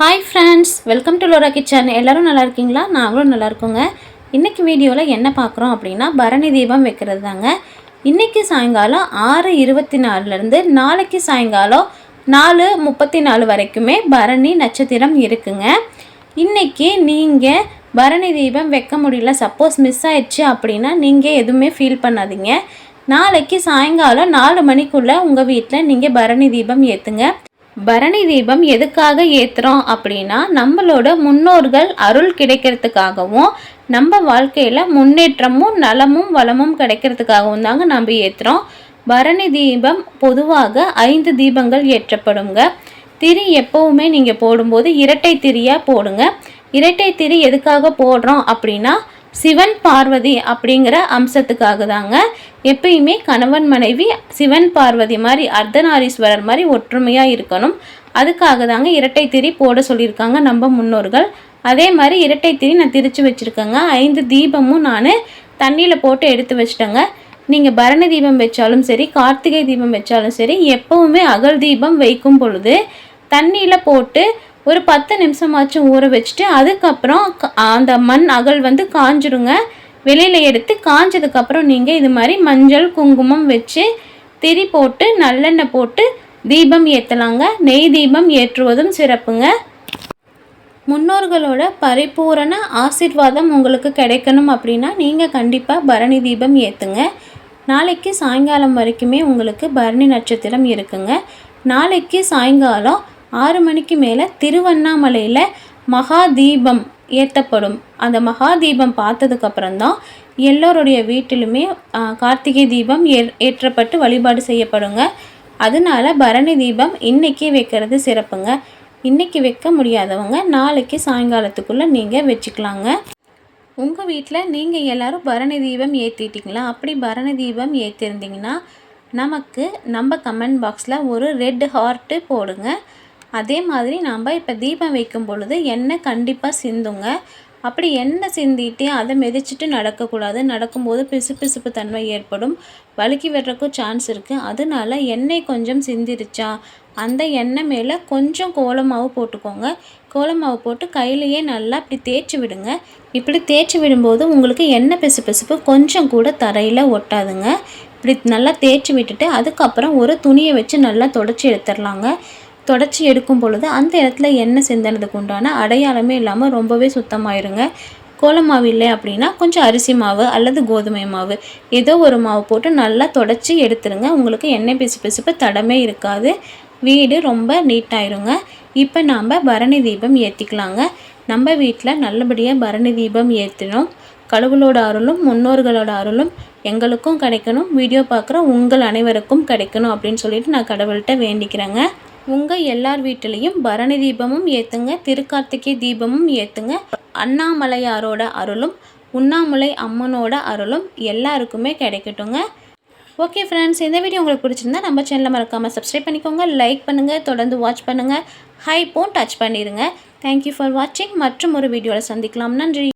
Hi friends welcome to Lora kitchen எல்லோரும் நல்லா இருக்கீங்களா? நாங்களும் நல்லா இருக்கோங்க. இன்றைக்கி வீடியோவில் என்ன பார்க்குறோம் அப்படின்னா பரணி தீபம் வைக்கிறது தாங்க இன்றைக்கி சாயங்காலம் ஆறு இருபத்தி நாலுலேருந்து நாளைக்கு சாயங்காலம் நாலு முப்பத்தி நாலு வரைக்குமே பரணி நட்சத்திரம் இருக்குங்க. இன்றைக்கி நீங்கள் பரணி தீபம் வைக்க முடியல சப்போஸ் மிஸ் ஆயிடுச்சு அப்படின்னா நீங்கள் எதுவுமே ஃபீல் பண்ணாதீங்க. நாளைக்கு சாயங்காலம் நாலு மணிக்குள்ளே உங்கள் வீட்டில் நீங்கள் பரணி தீபம் ஏற்றுங்க பரணி தீபம் எதுக்காக ஏற்றுறோம் அப்படின்னா நம்மளோட முன்னோர்கள் அருள் கிடைக்கிறதுக்காகவும் நம்ம வாழ்க்கையில் முன்னேற்றமும் நலமும் வளமும் கிடைக்கிறதுக்காகவும் தாங்க நம்ம ஏற்றுறோம் பரணி தீபம் பொதுவாக ஐந்து தீபங்கள் ஏற்றப்படுங்க. திரி எப்போவுமே நீங்கள் போடும்போது இரட்டை திரியாக போடுங்க. இரட்டை திரி எதுக்காக போடுறோம் அப்படின்னா சிவன் பார்வதி அப்படிங்கிற அம்சத்துக்காக தாங்க எப்பயுமே கணவன் மனைவி சிவன் பார்வதி மாதிரி அர்த்தநாரீஸ்வரர் மாதிரி ஒற்றுமையாக இருக்கணும். அதுக்காக தாங்க இரட்டை திரி போட சொல்லியிருக்காங்க நம்ம முன்னோர்கள். அதே மாதிரி இரட்டை திரி நான் திரிச்சு வச்சுருக்கேங்க. ஐந்து தீபமும் நான் தண்ணியில் போட்டு எடுத்து வச்சிட்டேங்க. நீங்கள் பரணி தீபம் வச்சாலும் சரி கார்த்திகை தீபம் வச்சாலும் சரி எப்போவுமே அகல் தீபம் வைக்கும் பொழுது தண்ணியில் போட்டு ஒரு பத்து நிமிஷமாச்சும் ஊற வச்சுட்டு அதுக்கப்புறம் அந்த மண் அகல் வந்து காஞ்சிடுங்க வெளியில் எடுத்து காஞ்சதுக்கப்புறம் நீங்கள் இது மாதிரி மஞ்சள் குங்குமம் வச்சு திரி போட்டு நல்லெண்ணெய் போட்டு தீபம் ஏற்றலாங்க நெய் தீபம் ஏற்றுவதும் சிறப்புங்க. முன்னோர்களோட பரிபூரண ஆசிர்வாதம் உங்களுக்கு கிடைக்கணும் அப்படின்னா நீங்கள் கண்டிப்பாக பரணி தீபம் ஏற்றுங்க நாளைக்கு சாயங்காலம் வரைக்குமே உங்களுக்கு பரணி நட்சத்திரம் இருக்குங்க. நாளைக்கு சாயங்காலம் ஆறு மணிக்கு மேலே திருவண்ணாமலையில் மகா தீபம் ஏற்றப்படும் அந்த மகா தீபம் பார்த்ததுக்கப்புறம் தான் எல்லோருடைய வீட்டிலுமே கார்த்திகை தீபம் ஏ ஏற்றப்பட்டு வழிபாடு செய்யப்படுங்க. அதனால பரணி தீபம் இன்றைக்கி வைக்கிறது சிறப்புங்க. இன்றைக்கி வைக்க முடியாதவங்க நாளைக்கு சாயங்காலத்துக்குள்ளே நீங்கள் வச்சுக்கலாங்க. உங்கள் வீட்டில் நீங்கள் எல்லோரும் பரணி தீபம் ஏற்றிட்டிங்களா அப்படி பரணி தீபம் ஏற்றிருந்தீங்கன்னா நமக்கு நம்ம கமெண்ட் பாக்ஸில் ஒரு ரெட் ஹார்ட்டு போடுங்க. அதே மாதிரி நாம் இப்போ தீபம் வைக்கும் பொழுது எண்ணெய் கண்டிப்பாக சிந்துங்க. அப்படி எண்ணெய் சிந்திட்டு அதை மிதிச்சிட்டு நடக்கக்கூடாது. நடக்கும்போது பிசு பிசுப்பு தன்மை ஏற்படும். வழுக்கி விடுறக்கும் சான்ஸ் இருக்குது அதனால எண்ணெய் கொஞ்சம் சிந்திருச்சா அந்த எண்ணெய் மேலே கொஞ்சம் கோலமாவு போட்டுக்கோங்க. கோலமாவு போட்டு கையிலையே நல்லா இப்படி தேய்ச்சி விடுங்க. இப்படி தேய்ச்சி விடும்போது உங்களுக்கு எண்ணெய் பிசு பிசுப்பு கொஞ்சம் கூட தரையில் ஒட்டாதுங்க. இப்படி நல்லா தேய்ச்சி விட்டுட்டு அதுக்கப்புறம் ஒரு துணியை வச்சு நல்லா தொடச்சி எடுத்துடலாங்க. தொடச்சி எடுக்கும் பொழுது அந்த இடத்துல எண்ணெய் சிந்தனதுக்கு உண்டான அடையாளமே இல்லாமல் ரொம்பவே சுத்தமாயிருங்க. கோலம் மாவு இல்லை அப்படின்னா கொஞ்சம் அரிசி மாவு அல்லது கோதுமை மாவு. ஏதோ ஒரு மாவு போட்டு நல்லா தொடச்சி எடுத்துருங்க. உங்களுக்கு எண்ணெய் பிசு பிசுப்பு தடமே இருக்காது. வீடு ரொம்ப நீட்டாயிருங்க. இப்போ நாம் பரணி தீபம் ஏற்றிக்கலாங்க நம்ம வீட்டில் நல்லபடியாக பரணி தீபம் ஏற்றினோம் கடவுளோட அருளும் முன்னோர்களோட அருளும் எங்களுக்கும் கிடைக்கணும். வீடியோ பார்க்குற உங்கள் அனைவருக்கும் கிடைக்கணும் அப்படின்னு சொல்லிட்டு நான் கடவுள்கிட்ட வேண்டிக்கிறேங்க. உங்கள் எல்லார் வீட்டிலையும் பரணி தீபமும் ஏற்றுங்க திருக்கார்த்திகை தீபமும் ஏற்றுங்க அண்ணாமலையாரோட அருளும் உண்ணாமலை அம்மனோட அருளும் எல்லாருக்குமே கிடைக்கட்டுங்க. ஓகே ஃப்ரெண்ட்ஸ் இந்த வீடியோ உங்களுக்கு பிடிச்சிருந்தா நம்ம சேனலில் மறக்காமல் சப்ஸ்கிரைப் பண்ணிக்கோங்க லைக் பண்ணுங்கள் தொடர்ந்து வாட்ச் பண்ணுங்கள் ஹைப்போன் டச் பண்ணிடுங்க. தேங்க்யூ ஃபார் வாட்சிங் மற்றும் ஒரு வீடியோவில் சந்திக்கலாம். நன்றி.